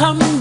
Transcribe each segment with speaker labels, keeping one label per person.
Speaker 1: come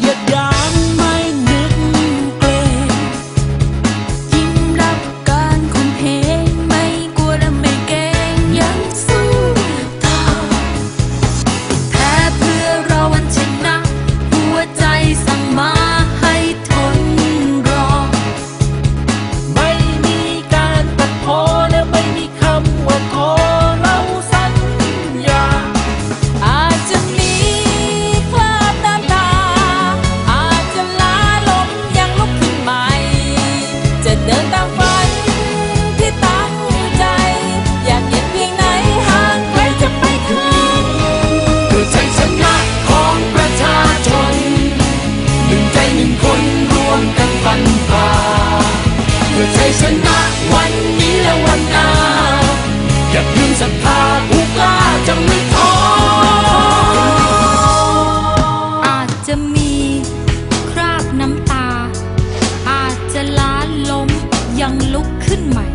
Speaker 1: ัง
Speaker 2: ลุก
Speaker 1: ขึ้
Speaker 2: นใหม่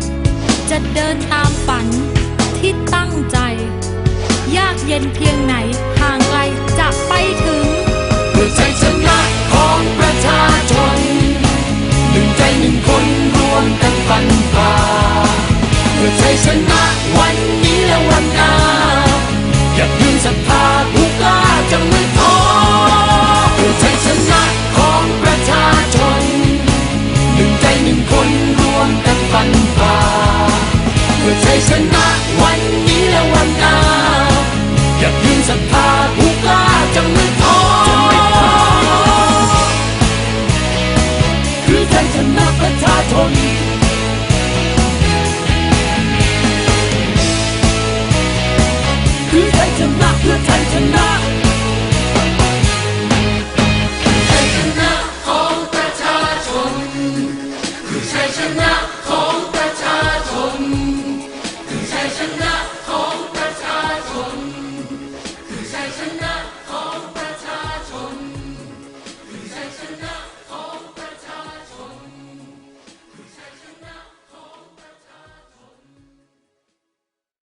Speaker 2: จะเดินตามฝันที่ตั้งใจ ยากเย็น
Speaker 1: เพียงไห
Speaker 2: น เพื่
Speaker 1: อใจชนะวันนี้และวันหน้าอย่าเพิ่งสับ